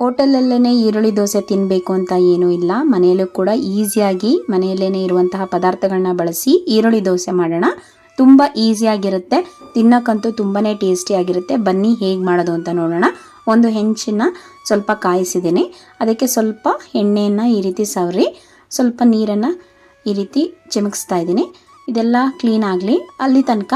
ಹೋಟೆಲಲ್ಲೇ ಈರುಳ್ಳಿ ದೋಸೆ ತಿನ್ನಬೇಕು ಅಂತ ಏನೂ ಇಲ್ಲ. ಮನೆಯಲ್ಲೂ ಕೂಡ ಈಸಿಯಾಗಿ ಮನೆಯಲ್ಲೇ ಇರುವಂತಹ ಪದಾರ್ಥಗಳನ್ನ ಬಳಸಿ ಈರುಳ್ಳಿ ದೋಸೆ ಮಾಡೋಣ. ತುಂಬ ಈಸಿಯಾಗಿರುತ್ತೆ. ತಿನ್ನೋಕ್ಕಂತೂ ತುಂಬಾ ಟೇಸ್ಟಿಯಾಗಿರುತ್ತೆ. ಬನ್ನಿ ಹೇಗೆ ಮಾಡೋದು ಅಂತ ನೋಡೋಣ. ಒಂದು ಹೆಂಚಿನ ಸ್ವಲ್ಪ ಕಾಯಿಸಿದ್ದೀನಿ. ಅದಕ್ಕೆ ಸ್ವಲ್ಪ ಎಣ್ಣೆಯನ್ನು ಈ ರೀತಿ ಸವರಿ, ಸ್ವಲ್ಪ ನೀರನ್ನು ಈ ರೀತಿ ಚಿಮುಕಿಸ್ತಾ ಇದ್ದೀನಿ. ಇದೆಲ್ಲ ಕ್ಲೀನ್ ಆಗಲಿ. ಅಲ್ಲಿ ತನಕ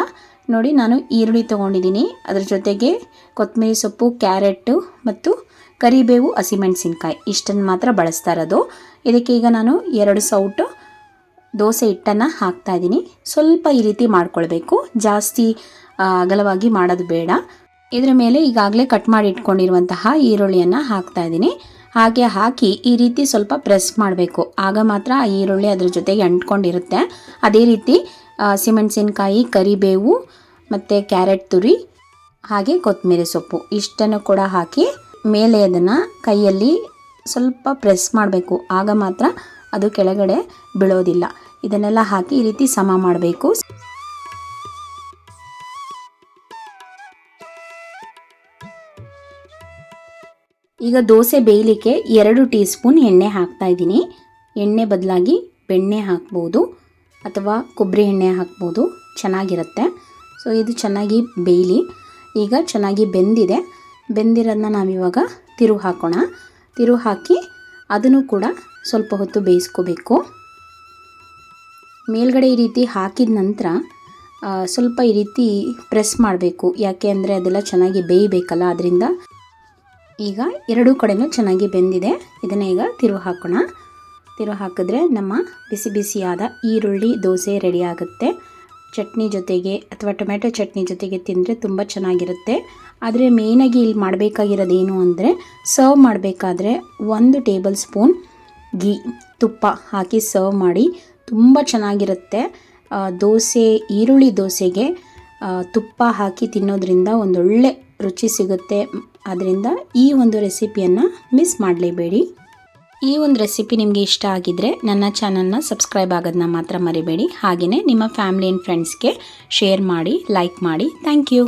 ನೋಡಿ ನಾನು ಈರುಳ್ಳಿ ತೊಗೊಂಡಿದ್ದೀನಿ. ಅದ್ರ ಜೊತೆಗೆ ಕೊತ್ತಂಬರಿ ಸೊಪ್ಪು, ಕ್ಯಾರೆಟು ಮತ್ತು ಕರಿಬೇವು ಹಸಿಮೆಣಸಿನ್ಕಾಯಿ ಇಷ್ಟನ್ನು ಮಾತ್ರ ಬಳಸ್ತಾ ಇರೋದು. ಇದಕ್ಕೆ ಈಗ ನಾನು ಎರಡು ಸೌಟು ದೋಸೆ ಹಿಟ್ಟನ್ನು ಹಾಕ್ತಾ ಇದ್ದೀನಿ. ಸ್ವಲ್ಪ ಈ ರೀತಿ ಮಾಡ್ಕೊಳ್ಬೇಕು. ಜಾಸ್ತಿ ಅಗಲವಾಗಿ ಮಾಡೋದು ಬೇಡ. ಇದರ ಮೇಲೆ ಈಗಾಗಲೇ ಕಟ್ ಮಾಡಿ ಇಟ್ಕೊಂಡಿರುವಂತಹ ಈರುಳ್ಳಿಯನ್ನು ಹಾಕ್ತಾ ಇದ್ದೀನಿ. ಹಾಗೆ ಹಾಕಿ ಈ ರೀತಿ ಸ್ವಲ್ಪ ಪ್ರೆಸ್ ಮಾಡಬೇಕು. ಆಗ ಮಾತ್ರ ಆ ಈರುಳ್ಳಿ ಅದ್ರ ಜೊತೆಗೆ ಅಂಟ್ಕೊಂಡಿರುತ್ತೆ. ಅದೇ ರೀತಿ ಸಿಮೆಣಸಿನ್ಕಾಯಿ ಕರಿಬೇವು ಮತ್ತು ಕ್ಯಾರೆಟ್ ತುರಿ ಹಾಗೆ ಕೊತ್ತಂಬರಿ ಸೊಪ್ಪು. ಇಷ್ಟನ್ನು ಕೂಡ ಹಾಕಿ ಮೇಲೆ ಅದನ್ನು ಕೈಯಲ್ಲಿ ಸ್ವಲ್ಪ ಪ್ರೆಸ್ ಮಾಡಬೇಕು. ಆಗ ಮಾತ್ರ ಅದು ಕೆಳಗಡೆ ಬೀಳೋದಿಲ್ಲ. ಇದನ್ನೆಲ್ಲ ಹಾಕಿ ಈ ರೀತಿ ಸಮ ಮಾಡಬೇಕು. ಈಗ ದೋಸೆ ಬೇಯಲಿಕ್ಕೆ ಎರಡು ಟೀ ಸ್ಪೂನ್ ಎಣ್ಣೆ ಹಾಕ್ತಾ ಇದ್ದೀನಿ. ಎಣ್ಣೆ ಬದಲಾಗಿ ಬೆಣ್ಣೆ ಹಾಕ್ಬೋದು ಅಥವಾ ಕೊಬ್ಬರಿ ಎಣ್ಣೆ ಹಾಕ್ಬೋದು. ಚೆನ್ನಾಗಿರುತ್ತೆ. ಸೊ ಇದು ಚೆನ್ನಾಗಿ ಬೇಯಲಿ. ಈಗ ಚೆನ್ನಾಗಿ ಬೆಂದಿದೆ. ಬೆಂದಿರೋದನ್ನ ನಾವಿವಾಗ ತಿರು ಹಾಕೋಣ. ತಿರು ಹಾಕಿ ಅದನ್ನು ಕೂಡ ಸ್ವಲ್ಪ ಹೊತ್ತು ಬೇಯಿಸ್ಕೋಬೇಕು. ಮೇಲ್ಗಡೆ ಈ ರೀತಿ ಹಾಕಿದ ನಂತರ ಸ್ವಲ್ಪ ಈ ರೀತಿ ಪ್ರೆಸ್ ಮಾಡಬೇಕು. ಯಾಕೆ ಅಂದರೆ ಅದೆಲ್ಲ ಚೆನ್ನಾಗಿ ಬೇಯಬೇಕಲ್ಲ ಅದರಿಂದ ಈಗ ಎರಡೂ ಕಡೆನೂ ಚೆನ್ನಾಗಿ ಬೆಂದಿದೆ. ಇದನ್ನು ಈಗ ತಿರು ಹಾಕೋಣ. ತಿರು ಹಾಕಿದ್ರೆ ನಮ್ಮ ಬಿಸಿ ಬಿಸಿಯಾದ ಈರುಳ್ಳಿ ದೋಸೆ ರೆಡಿ ಆಗುತ್ತೆ. ಚಟ್ನಿ ಜೊತೆಗೆ ಅಥವಾ ಟೊಮೆಟೊ ಚಟ್ನಿ ಜೊತೆಗೆ ತಿಂದರೆ ತುಂಬ ಚೆನ್ನಾಗಿರುತ್ತೆ. ಆದರೆ ಮೇಯ್ನಾಗಿ ಇಲ್ಲಿ ಮಾಡಬೇಕಾಗಿರೋದೇನು ಅಂದರೆ ಸರ್ವ್ ಮಾಡಬೇಕಾದ್ರೆ ಒಂದು ಟೇಬಲ್ ಸ್ಪೂನ್ ಗೀ ತುಪ್ಪ ಹಾಕಿ ಸರ್ವ್ ಮಾಡಿ ತುಂಬ ಚೆನ್ನಾಗಿರುತ್ತೆ. ದೋಸೆ, ಈರುಳ್ಳಿ ದೋಸೆಗೆ ತುಪ್ಪ ಹಾಕಿ ತಿನ್ನೋದ್ರಿಂದ ಒಂದೊಳ್ಳೆ ರುಚಿ ಸಿಗುತ್ತೆ. ಆದ್ದರಿಂದ ಈ ಒಂದು ರೆಸಿಪಿಯನ್ನು ಮಿಸ್ ಮಾಡಲೇಬೇಡಿ. ಈ ಒಂದು ರೆಸಿಪಿ ನಿಮಗೆ ಇಷ್ಟ ಆಗಿದ್ರೆ ನನ್ನ ಚಾನಲ್ನ ಸಬ್ಸ್ಕ್ರೈಬ್ ಆಗೋದನ್ನ ಮಾತ್ರ ಮರಿಬೇಡಿ. ಹಾಗೆಯೇ ನಿಮ್ಮ ಫ್ಯಾಮಿಲಿ ಆ್ಯಂಡ್ ಫ್ರೆಂಡ್ಸ್ಗೆ ಶೇರ್ ಮಾಡಿ ಲೈಕ್ ಮಾಡಿ. Thank you